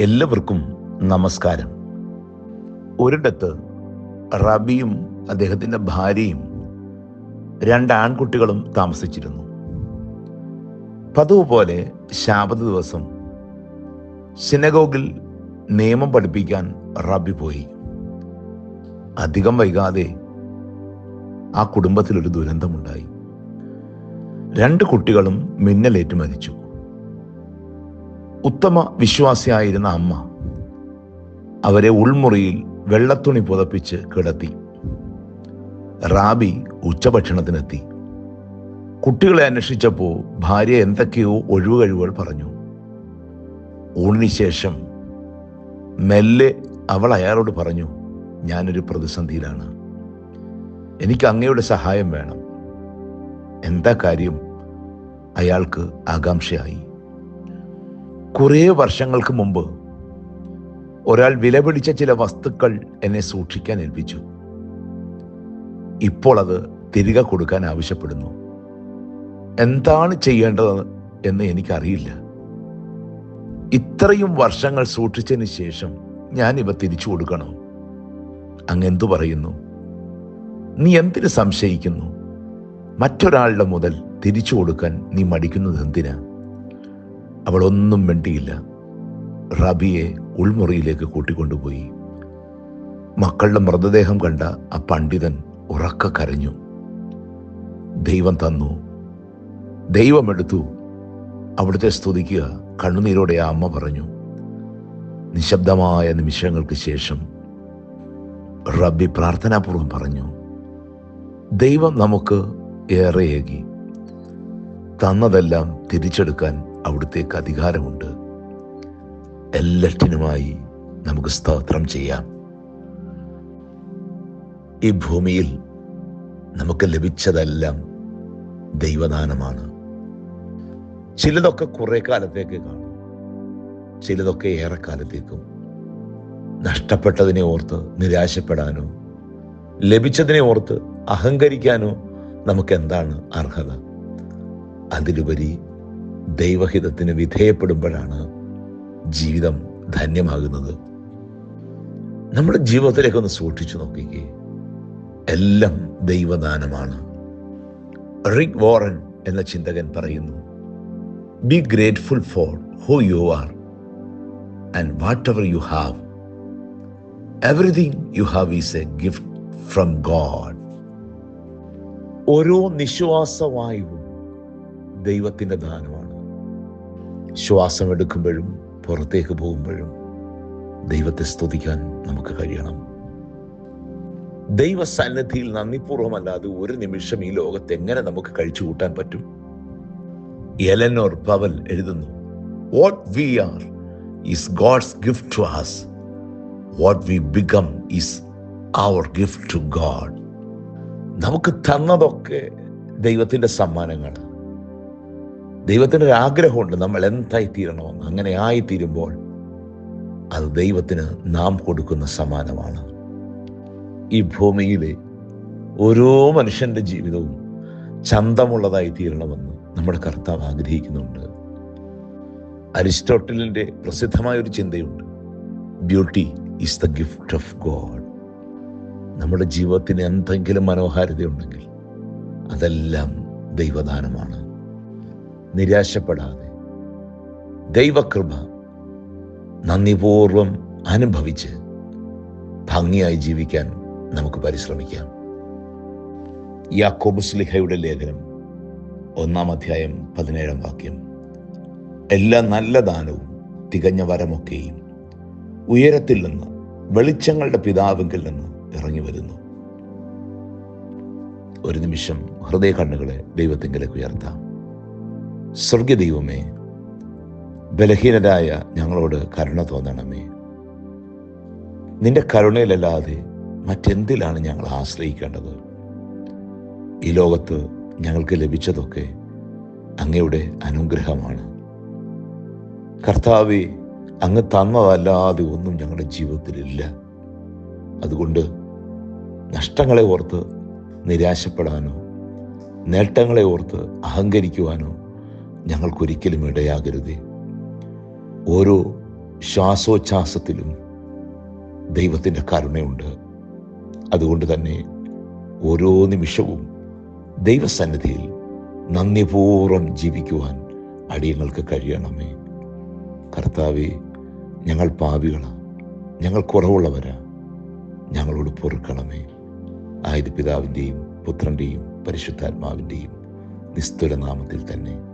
എല്ലാവർക്കും നമസ്കാരം. ഒരിടത്ത് റബിയും അദ്ദേഹത്തിന്റെ ഭാര്യയും രണ്ട് ആൺകുട്ടികളും താമസിച്ചിരുന്നു. പതിവ് പോലെ ശാപത ദിവസം സിനഗോഗിൽ നിയമം പഠിപ്പിക്കാൻ റബി പോയി. അധികം വൈകാതെ ആ കുടുംബത്തിലൊരു ദുരന്തമുണ്ടായി. രണ്ട് കുട്ടികളും മിന്നലേറ്റ് മരിച്ചു. ഉത്തമ വിശ്വാസിയായിരുന്ന അമ്മ അവരെ ഉൾമുറിയിൽ വെള്ളത്തുണി പുതപ്പിച്ച് കിടത്തി. റാബി ഉച്ചഭക്ഷണത്തിനെത്തി. കുട്ടികളെ അന്വേഷിച്ചപ്പോൾ ഭാര്യ എന്തൊക്കെയോ ഒഴിവുകഴിവുകൾ പറഞ്ഞു. ഊണിന് ശേഷം മെല്ലെ അവൾ അയാളോട് പറഞ്ഞു ഞാനൊരു പ്രതിസന്ധിയിലാണ്. എനിക്ക് അങ്ങയുടെ സഹായം വേണം. എന്താ കാര്യം? അയാൾക്ക് ആകാംക്ഷയായി. കുറേ വർഷങ്ങൾക്ക് മുമ്പ് ഒരാൾ വിലപിടിച്ച ചില വസ്തുക്കൾ എന്നെ സൂക്ഷിക്കാൻ ഏൽപ്പിച്ചു. ഇപ്പോൾ അത് തിരികെ കൊടുക്കാൻ ആവശ്യപ്പെടുന്നു. എന്താണ് ചെയ്യേണ്ടത് എന്ന് എനിക്കറിയില്ല. ഇത്രയും വർഷങ്ങൾ സൂക്ഷിച്ചതിന് ശേഷം ഞാൻ ഇവ തിരിച്ചു കൊടുക്കണോ? അങ്ങെന്തു പറയുന്നു? നീ എന്തിനു സംശയിക്കുന്നു? മറ്റൊരാളുടെ മുതൽ തിരിച്ചു കൊടുക്കാൻ നീ മടിക്കുന്നത് എന്തിനാ? അവൾ ഒന്നും മിണ്ടിയില്ല. റബിയെ ഉൾമുറിയിലേക്ക് കൂട്ടിക്കൊണ്ടുപോയി. മക്കളുടെ മൃതദേഹം കണ്ട ആ പണ്ഡിതൻ ഉറക്ക കരഞ്ഞു. ദൈവം തന്നു. ദൈവമെടുത്തു അവിടുത്തെ സ്തുതിക്കുക കണ്ണുനീരോടെ ആ അമ്മ പറഞ്ഞു. നിശബ്ദമായ നിമിഷങ്ങൾക്ക് ശേഷം റബ്ബി പ്രാർത്ഥനാപൂർവം പറഞ്ഞു. ദൈവം നമുക്ക് ഏറെയേകി. തന്നതെല്ലാം തിരിച്ചെടുക്കാൻ അവിടുത്തേക്ക് അധികാരമുണ്ട്. എല്ലാറ്റിനുമായി നമുക്ക് സ്തോത്രം ചെയ്യാം. ഈ ഭൂമിയിൽ നമുക്ക് ലഭിച്ചതെല്ലാം ദൈവദാനമാണ്. ചിലതൊക്കെ കുറെ കാലത്തേക്ക് കാണും. ചിലതൊക്കെ ഏറെക്കാലത്തേക്കും. നഷ്ടപ്പെട്ടതിനെ ഓർത്ത് നിരാശപ്പെടാനോ ലഭിച്ചതിനെ ഓർത്ത് അഹങ്കരിക്കാനോ നമുക്ക് എന്താണ് അർഹത? അതിലുപരി ദൈവഹിതത്തിന് വിധേയപ്പെടുമ്പോഴാണ് ജീവിതം ധന്യമാകുന്നത്. നമ്മുടെ ജീവിതത്തിലേക്ക് ഒന്ന് സൂക്ഷിച്ചു നോക്കിക്കേ. എല്ലാം ദൈവദാനമാണ്. റിക് വോറൻ എന്ന ചിന്തകൻ പറയുന്നു be grateful for who you are and whatever you have everything you have is a gift from God ഓരോ നിശ്വാസവായുവും ദൈവത്തിന്റെ ദാനമാണ്. ശ്വാസം എടുക്കുമ്പോഴും പുറത്തേക്ക് പോകുമ്പോഴും ദൈവത്തെ സ്തുതിക്കാൻ നമുക്ക് കഴിയണം. ദൈവ ദൈവസന്നിധിയിൽ നന്ദിപൂർവമല്ലാതെ ഒരു നിമിഷം ഈ ലോകത്ത് എങ്ങനെ നമുക്ക് കഴിച്ചു കൂട്ടാൻ പറ്റും? എലനോർ പവൽ എഴുതുന്നു what we are is God's gift to us what we become is our gift to God നമുക്ക് തന്നതൊക്കെ ദൈവത്തിന്റെ സമ്മാനങ്ങൾ ദൈവത്തിന്റെ ഒരു ആഗ്രഹമുണ്ട്. നമ്മൾ എന്തായി തീരണമെന്ന്. അങ്ങനെ ആയിത്തീരുമ്പോൾ അത് ദൈവത്തിന് നാം കൊടുക്കുന്ന സമ്മാനമാണ്. ഈ ഭൂമിയിലെ ഓരോ മനുഷ്യന്റെ ജീവിതവും ചന്തമുള്ളതായി തീരണമെന്ന് നമ്മുടെ കർത്താവ് ആഗ്രഹിക്കുന്നുണ്ട്. അരിസ്റ്റോട്ടലിന്റെ പ്രസിദ്ധമായ ഒരു ചിന്തയുണ്ട്. Beauty is the gift of God നമ്മുടെ ജീവിതത്തിന് എന്തെങ്കിലും മനോഹാരിതയുണ്ടെങ്കിൽ അതെല്ലാം ദൈവദാനമാണ്. നിരാശപ്പെടാതെ. ദൈവകൃപ നന്ദിപൂർവം അനുഭവിച്ച് ഭംഗിയായി ജീവിക്കാൻ നമുക്ക് പരിശ്രമിക്കാം. യാക്കോബ് സ്ലിഹയുടെ ലേഖനം ഒന്നാം അധ്യായം പതിനേഴാം വാക്യം. എല്ലാ നല്ല ദാനവും തികഞ്ഞ വരമൊക്കെയും ഉയരത്തിൽ നിന്ന് വെളിച്ചങ്ങളുടെ പിതാവിങ്കിൽ നിന്ന് ഇറങ്ങി വരുന്നു. ഒരു നിമിഷം ഹൃദയ കണ്ണുകളെ ദൈവത്തിങ്കിലേക്ക് ഉയർത്താം. സ്വർഗീയ ദൈവമേ ബലഹീനരായ ഞങ്ങളോട് കരുണ തോന്നണമേ. നിന്റെ കരുണയിലല്ലാതെ മറ്റെന്തിലാണ് ഞങ്ങൾ ആശ്രയിക്കേണ്ടത്? ഈ ലോകത്ത് ഞങ്ങൾക്ക് ലഭിച്ചതൊക്കെ അങ്ങയുടെ അനുഗ്രഹമാണ്. കർത്താവെ അങ്ങ് തന്നതല്ലാതെ ഒന്നും ഞങ്ങളുടെ ജീവിതത്തിലില്ല. അതുകൊണ്ട് നഷ്ടങ്ങളെ ഓർത്ത് നിരാശപ്പെടാനോ നേട്ടങ്ങളെ ഓർത്ത് അഹങ്കരിക്കുവാനോ ഞങ്ങൾക്കൊരിക്കലും ഇടയാകരുതേ. ഓരോ ശ്വാസോച്ഛാസത്തിലും ദൈവത്തിന്റെ കരുണയുണ്ട്. അതുകൊണ്ട് തന്നെ ഓരോ നിമിഷവും ദൈവസന്നിധിയിൽ നന്ദിപൂർവം ജീവിക്കുവാൻ അടിയങ്ങൾക്ക് കഴിയണമേ. കർത്താവെ ഞങ്ങൾ പാപികളാണ് ഞങ്ങൾ കുറവുള്ളവരാ. ഞങ്ങളോട് പൊറുക്കണമേ. ആയത് പിതാവിന്റെയും പുത്രന്റെയും പരിശുദ്ധാത്മാവിന്റെയും നിസ്തുല നാമത്തിൽ തന്നെ.